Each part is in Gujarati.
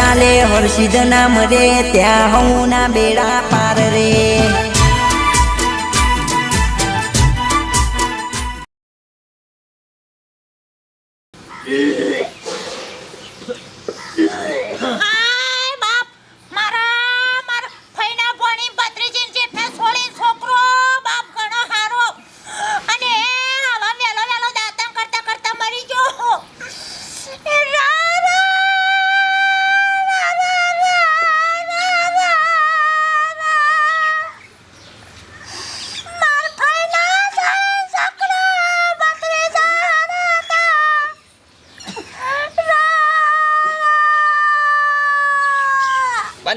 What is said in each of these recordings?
ચાલે હર્ષિદ નામ રે ત્યાં હું ના બેડા પાર રે.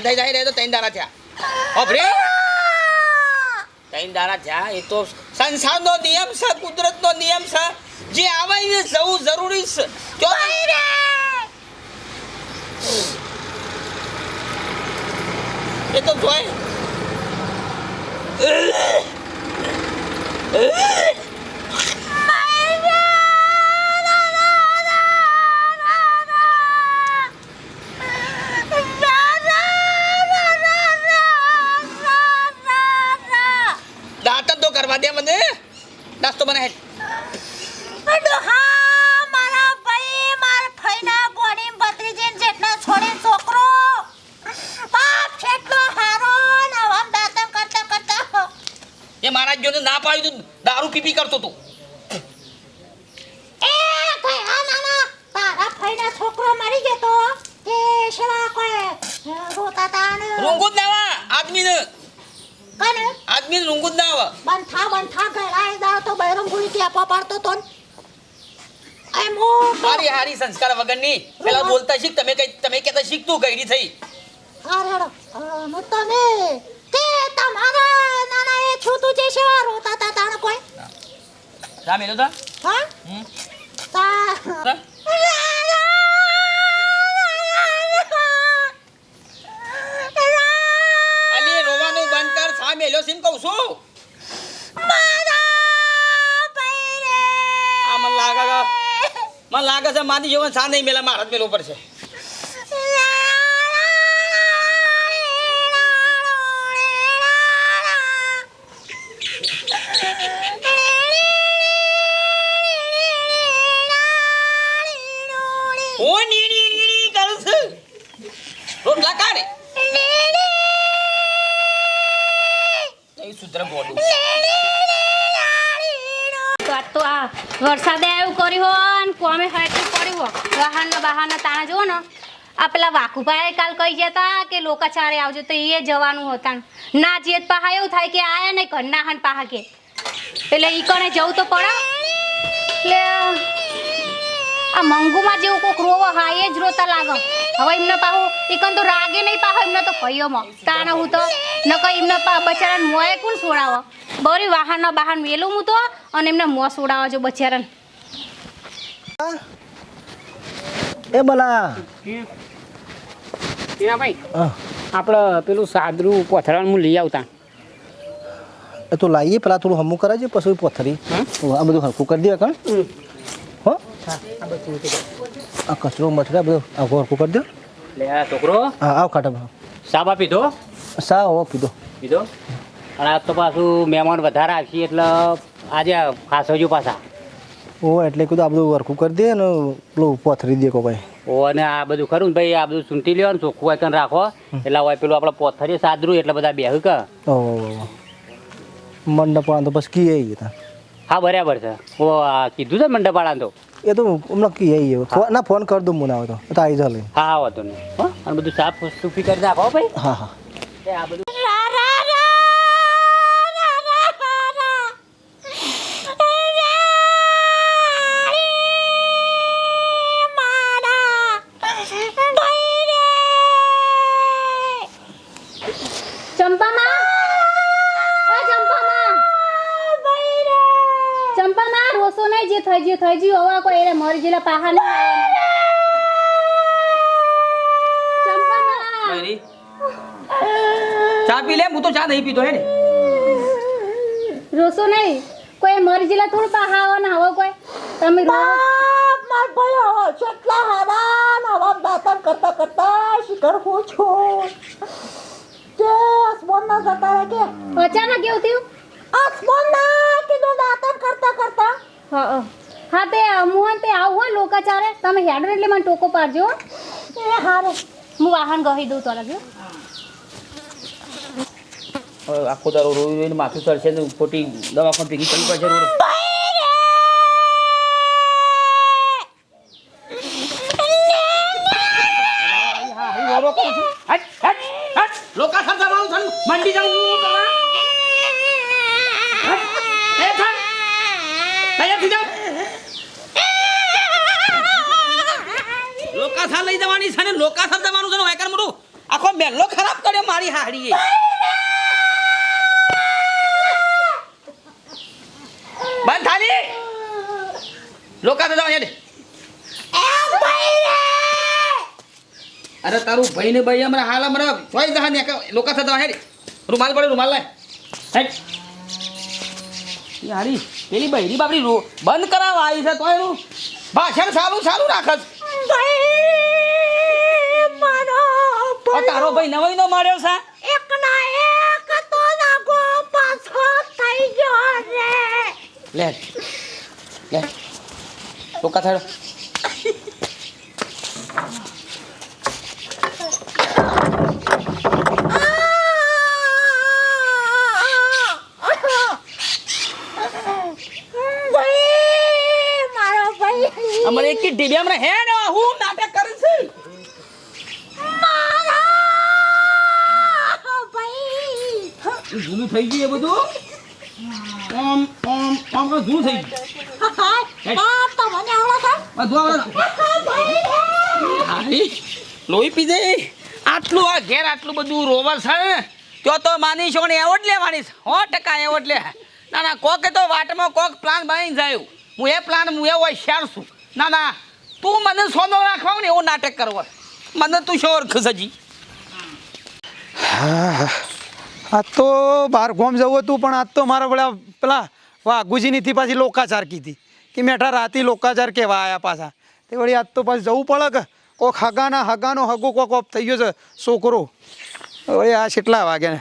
બંધ થઈ જાય રહે તો ત્રણ દાડા થયા. ઓભરે ત્રણ દાડા થયા, એ તો સંસારનો નિયમ છે, કુદરતનો નિયમ છે. જે આવે એ જવું જરૂરી છે કયો એ તો જોય દાંતન તો કરવા દે મને? નાસ્તો બનાય એ મારા જોને ના પાડ્યું તું દારૂ પીપી કરતો તું છોકરો મરી ગયો તો. તે સેવા કોઈ રોતા તા ને? રૂંગું જ ના આવે આદમીને. કને આદમીને રૂંગું જ ના આવે. બંથા બંથા ગળાએ દાવ તો બૈરમ ગુડી ટેપો પાડતો તો હું તો હારી હારી સંસ્કાર વગરની. પેલા બોલતા શીખ તમે કઈ તમે કહેતા શીખતું કઈડી થઈ. હાર હેડો અમ, તમે તે તમારા નાના એ છૂતું જે સેવા રોતા તા તાણ કોઈ. મેલો તા. હા? હમ. તા. મને લાગે છે સા નહીં મેલા, મારા જ મેલવું પડશે આ વરસાદે એવું કર્યું હોય કોમે હાટું પડ્યું હો વાહન બહાના તાણા જુઓ ને. આ પેલા વાકુભાઈ કાલ કહી જતા કે લોકાચારે આવજો તો એ જવાનું હતા ના જે પાહા એવું થાય કે આયા નહીં, ઘરના હન પાહા કે એટલે ઈ કણે જવું તો પડે. એટલે આ મંગુમાં જેવું કોક રોવો હા એ જ રોતા લાગે. હવે એમને પાહો ઈકન તો રાગે નહીં પાહો, એમને તો ભયોમાં તાને હું તો. નકર એમને પા બચારાને મોએ કોણ છોડાવો બરી વાહનના બહાર મેલું હું તો અને એમને મો છોડાવો જો બચારાને એ બલા. ટીના ભાઈ આપણે પેલું સાદરું કોથળાનું લઈ આવતા. એ તો લાવીએ પેલા થોડું હમું કરાજે પછી પથરી. હા? આ બધું હરખું કરી દે કણ? હો? આ કચરો મચરા બધું આખું હરખું કરી દો. લે આ છોકરો. હા આવ ખાટા સાબા પીધો સા હો કીધો. પીધો અને આજ તો પાછું મહેમાન વધારે આવશે એટલે આજે ખાસવજો પાછા. ઓ એટલે કીધું આ બધું વરખું કરી દે ને પેલું પોથરી દે કો ભાઈ. ઓ અને આ બધું ખરું ને ભાઈ આ બધું સૂંટી લેવાનું ચોખ્ખું વાંકણ રાખો. એટલે હોય પેલું આપણે પોથરી સાદરું એટલે બધા બેહું કે? ઓ મંડપ તો બસ કી આવી ગયા હા બરાબર છે. ઓ કીધું છે મંડપાળા તો? એ તો હમણાં કી આવી ગયો ના ફોન કરી દઉં મને આવે તો. તો આવી જા હા હા વાંધો નહીં. હો અને બધું સાફ સુફી કરી નાખો ભાઈ. હા હા. આ બધું ચંપામાં? ઓ ચંપામાં? ચંપામાં? રોસો નહીં જે થઈ ગયું થઈ ગયું હવે કોઈ એને મરી જેલા પાહા નહીં. ચંપામાં? ચા પી લે હું તો ચા નહીં પીતો હે ને? રોસો નહીં. કોઈ મરી જેલા થોડું પાહા આવવાના હવે કોઈ? તમે રો બાપ માર ભાઈ હવે કેટલા હારા ને હવે કરતા કરતા શિખર હું છું. આસમાનના જતા રહે કે? અચાનક એવું થયું? આસમાનના કીધું દાતન કરતા કરતા. હા હા. હા તે મોહન તે આવું હોય લોકાચારે? તમે હેડો એટલે મને ટોકો પાડજો એ હારે. હું વાહન ગહી દઉં તો લાગ્યો આખો તારો રોઈ રોઈને માથું ચડશે ને ખોટી દવાખાન ભેગી કરવી પડશે રોડ લોકા સાથે જવાનું છે ને? મંડી જવાનું શું કરવા? હટ! એ થા! તૈયાર થઈ જાઓ. લોકા થા લઈ જવાની છે ને લોકા થા જવાનું છે ને વાયકર મોટું આખો મેલ્લો ખરાબ કર્યો મારી હાડીએ બંધ થાલી લોકા થા અહીંયા અરે તારું ભાઈ ને ભાઈ હમણાં હાલ હમણાં જોઈ જહા ને લોકા થતા જવા રૂમાલ પડે રૂમાલ લાય. હેડ. યારી પેલી બૈરી બાપડી રો- બંધ કરાવવા આવી છે તો એનું ભાષણ સારું સારું રાખસ. તારો ભાઈ નવાઈ નો માર્યો છે? એક ના એક તો નાગો પાછો થઈ ગયો રે. લે લે. લોકા થાડો. અમારે એક ટીવી હમણાં હે ને હું નાટક કરે છે. મારા ભાઈ. જૂનું થઈ ગયું બધું. ઓમ ઓમ ઓમ કો શું થઈ લોહી પી જાય આટલું આ ઘેર આટલું બધું રોવર છે ને તો તો માની છો ને એવોર્ડ લેવાની છે. સો ટકા એવોર્ડ લે. ના ના કોકે તો વાટમાં કોક પ્લાન બની જાય. હું એ પ્લાન હું એવો શેર છું. ના ના તું મને સોનો રાખવા ને એવું નાટક કરવા મને તું શું ઓળખ હજી આજ તો બહાર ગોમ જવું હતું પણ આજ તો મારા પેલા પેલા વાઘુજીની થી પાછી લોકાચાર કીધી કે મેઠા રાતી લોકાચાર કેવા આયા પાછા. તે વળી આજ તો પાછું જવું પડે કે કોક હગાના હગાનો હગો કોક ઓપ થઈ ગયો છે છોકરો. વળી આ કેટલા વાગે ને?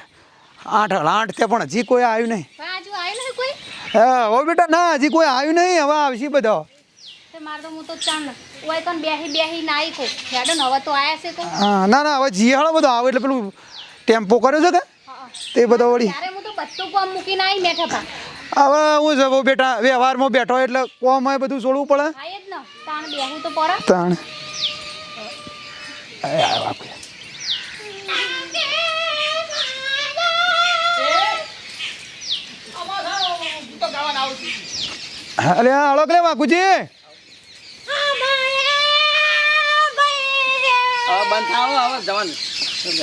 આઠ આઠ તે પણ હજી કોઈ આવ્યું નહીં. આવ્યું હા હો બેટા ના હજી કોઈ આવ્યું નહીં હવે આવશે બધા. ના ના હવે જીહાળો બધો આવે એટલે પેલું ટેમ્પો કર્યો છે કે તે બધો વળી. ત્યારે હું તો બધું કામ મૂકીને આવી બેઠા હતા. હવે હું છે બહુ બેટા વ્યવહારમાં બેઠો એટલે કોમ હોય બધું છોડવું પડે. આય જ ને. તાણ બેહું તો પડે. તાણ. અરે હળો કે વાકુજી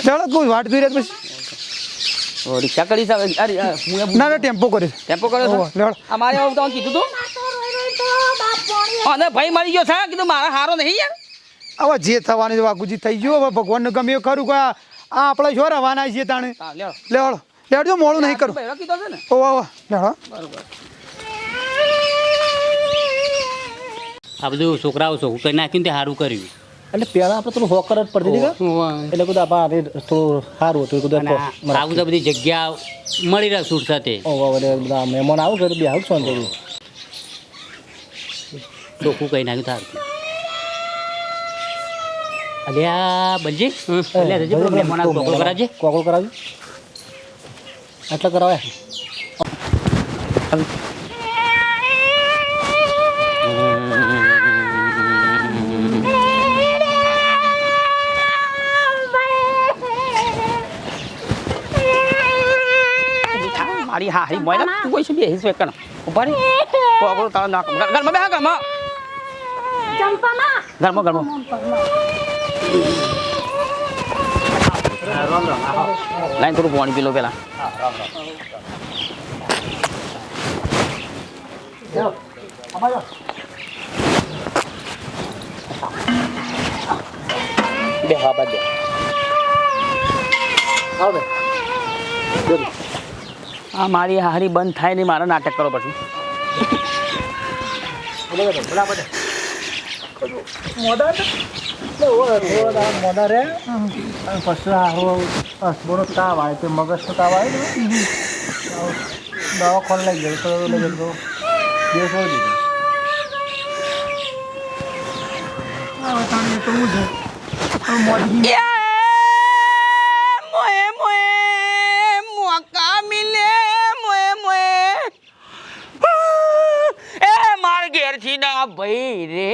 ચાલો કોઈ વાટ જોઈ રહ્યા પછી. રિક્ષા કરી હું ના ના ટેમ્પો કરે છે. ટેમ્પો કર્યો. અમારે આવું તમને કીધું તું? અને ભાઈ મરી ગયો છે કીધું મારા હારો નહીં યાર. હવે જે થવાની છે વાકુજી થઈ ગયું. હવે ભગવાનનું ગમે એવું ખરું કે આ આપણે જો રવાના છીએ તાણે? લેવડો. લેવડો. મોડું નહીં કરું. ઓહો કીધો છે ને. ઓ વાહ લેવડો. આ બધું છોકરાઓ ચોખ્ખું કરી નાખ્યું તે સારું કર્યું. એટલે પહેલા આપણે થોડું હોકર જ પડતી હતી એટલે કુદા આપણે થોડું સારું હતું કુદા આવું તો બધી જગ્યા મળી રહે છૂટ સાથે. બધા મહેમાન આવું કે બી આવું શું કર્યું ચોખ્ખું કઈ નાખ્યું તારું. અલ્યા બલજી ચોખ્ખું કરાવજે. કરાવજો. આટલા કરાવે. મારી હારી મોય તું કોઈ સુધી હિસ વેકણ ઊભા રે કોગળો તાળો નાખ ઘરમાં બેહા ઘરમાં ચંપામાં ઘરમાં ઘરમાં લાઈન થોડું પાણી પી લો પેલા બે હા બાદ દે આ મારી હારી બંધ થાય નહીં, મારે નાટક કરો પછી. મોડા અને પછી હારો અસબોનો તાવ આવે તે મગજનો તાવ આવે ને દવાખાને ગયો થી ભાઈ રે.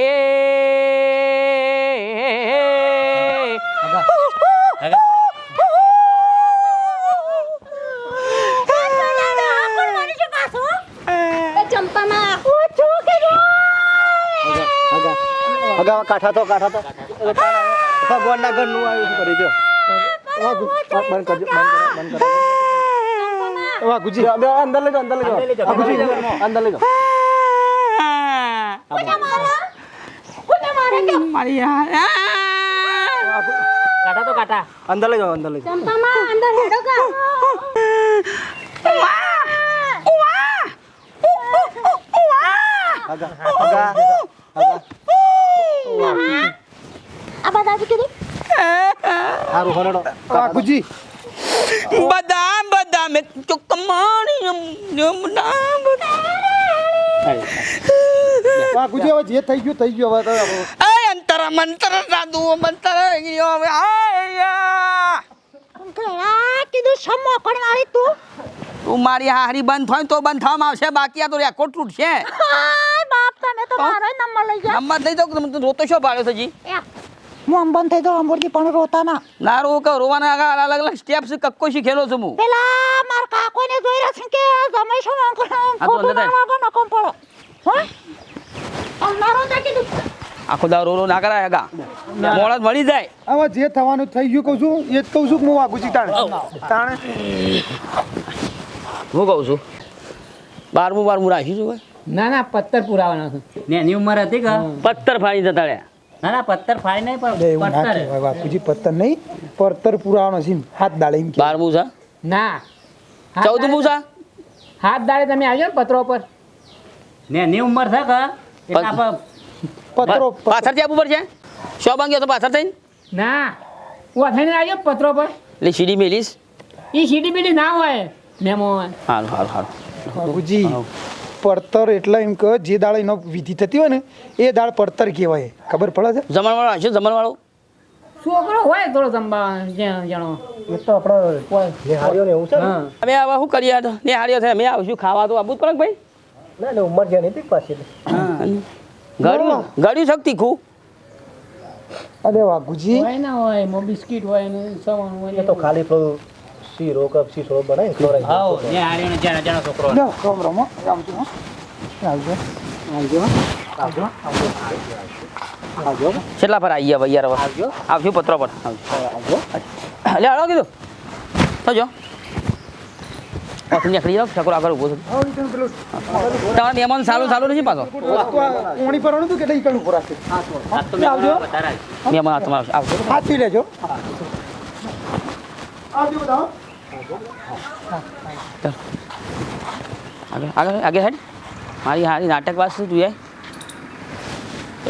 કાઠા તો કાઠા તો. ભગવાનના ઘરનું આવ્યું કરી દો બંધ કરજો બંધ કરો બંધ કરો. વાગુજી અંદર લઈ જાઓ અંદર લઈ જાઓ. અંદર લઈ જાઓ. મારી યાર કાઢા તો કાઢા અંદર લઈ જાઓ અંદર લઈ જાઓ ચંપામાં અંદર હેડો કા આગા આગા આગા આ બધા કીધું સારું હરડો વાગુજી બધા બધા મેં ચોકમાણી યમુના બધા વાગુજી હવે જે થઈ ગયું થઈ ગયું હવે એ અંતર મંતર દાદુ મંતર ગયો હવે. આયા આ કીધું સમો પણ આવી તું. તું મારી હારી બંધ થાય તો બંધ થવામાં આવશે. બાકી આ તો રેકોર્ડ તૂટશે બાપ તમે તો મારો નંબર લઈ ગયા. નંબર થઈ જાવ તમે રોતો છો પાડ્યો છે જી મોમ બંધ થઈ ગયો અંબોરજી પણ રોતા ના. ના રો કે રોવાના આગળ અલગ અલગ સ્ટેપ છે કક્કો શીખેલો છું હું. પેલા માર કાકોને જોઈ રહ્યા છે કે તમે શું કરે ખોટું ના વાગો ન કોમ પડો. હા? તા આખો દાવ રો રો ના કરાય આગા. મોડા મળી જાય. હવે જે થવાનું થઈ ગયું કહું છું એ જ કહું છું કે હું વાગુજી તાણે તાણે હું કહું છું? બારમું બારમું રાખી છું ના ના પત્તર પુરાવાના છે. ને એની ઉંમર હતી કે? પત્તર ફાડી જતા રહ્યા. ના ના પત્તર ફાઈ નહીં પણ પથ્થર. પત્તર બાપુજી પત્તર નહીં પથ્થર પુરાવાનો છે હાથ દાળે એમ બારમું છે? ના. ચૌદમું છે? હાથ દાળે તમે આવજો ને પત્રો પર? ને એની ઉંમર છે કે? પત્રો પાછળથી આપવું પડશે શો બાંગ્યો તો પાછળ થઈને? ના હું થઈને આવજો પત્રો પર. એટલે સીડી મેલીશ? એ સીડી મેલી ના હોય મેમો હોય. સારું સારું બાપુજી પડતર એટલે એમ કે જે દાળ એનો વિધિ થતી હોય ને એ દાળ પડતર કહેવાય. ખબર પડે છે? જમણવાળો હશે જમણવાળો? છોકરો હોય થોડો જમવા જણો. એ તો આપણે નિહાળ્યો ને એવું છે અમે હવે શું કરીએ? તો ને હાર્યો છે. અમે આવશું ખાવા તો આબુ જ પડે ભાઈ? ના ના ઉંમર જ્યાં નથી પાછી ગળ્યું? ગળ્યું શક્તિ ખું અરે વાઘુજી હોય ના હોય એમાં બિસ્કિટ હોય ને સવાનું હોય તો ખાલી પેલું શીરો કે શીરો બનાવી ખવડાવી આવો ને હારીને જાણા જાણા છોકરો લ્યો, રામ રામ. આવજો આવજો. આવજો આવજો આવજો. કેટલા પર આવી ગયા યાર હવે આવજો. આવજો પત્રો પર. આવજો હાલો કીધું. થજો પાછું નીકળી જાવ ઠાકોર આગળ ઊભો છે. તમારા મહેમાન સારું સારું નથી પાછો? વસ્તુ પર હતું કે એટલે ઈ કણું ભરાશે આ તો આવજો. મહેમાન આ તમારો આવજો. હાથ પી લેજો. આવજો બધા હો. આગળ આગળ આગળ હેડ. મારી હારી નાટક વાત શું તું એ.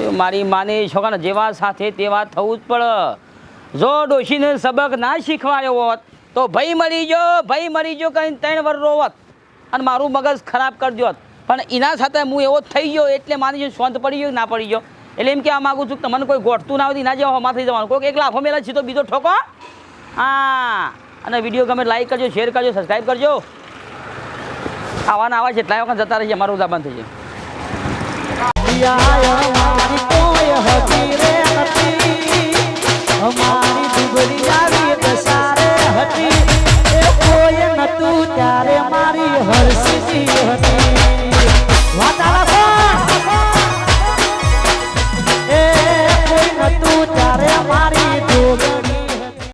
એ મારી માને છોકરા જેવા સાથે તેવા થવું જ પડે. જો ડોશીને સબક ના શીખવાડ્યો હોત તો ભાઈ મરી જો ભાઈ મરી જો કહીને ત્રણ વર રોવત. અને મારું મગજ ખરાબ કરજો પણ એના સાથે હું એવો થઈ ગયો એટલે માની જો શાંત પડી ગયો ના પડી ગયો. એટલે એમ કહેવા માગું છું કે તમને કોઈ ગોઠતું ના આવતી ના જેવા હોમાં થઈ જવાનું. કોઈક એક લાફો મેલા તો બીજો ઠોકો. હા. અને વીડિયો ગમે લાઈક કરજો શેર કરજો સબસ્ક્રાઈબ કરજો. આવા ને આવા જેટલા વખત જતા રહીએ, અમારું ઉદાબન થઈ જાય. અમારી હતી. એ કોઈ નતું ત્યારે મારી હર્ષજી હતી. વાતાળા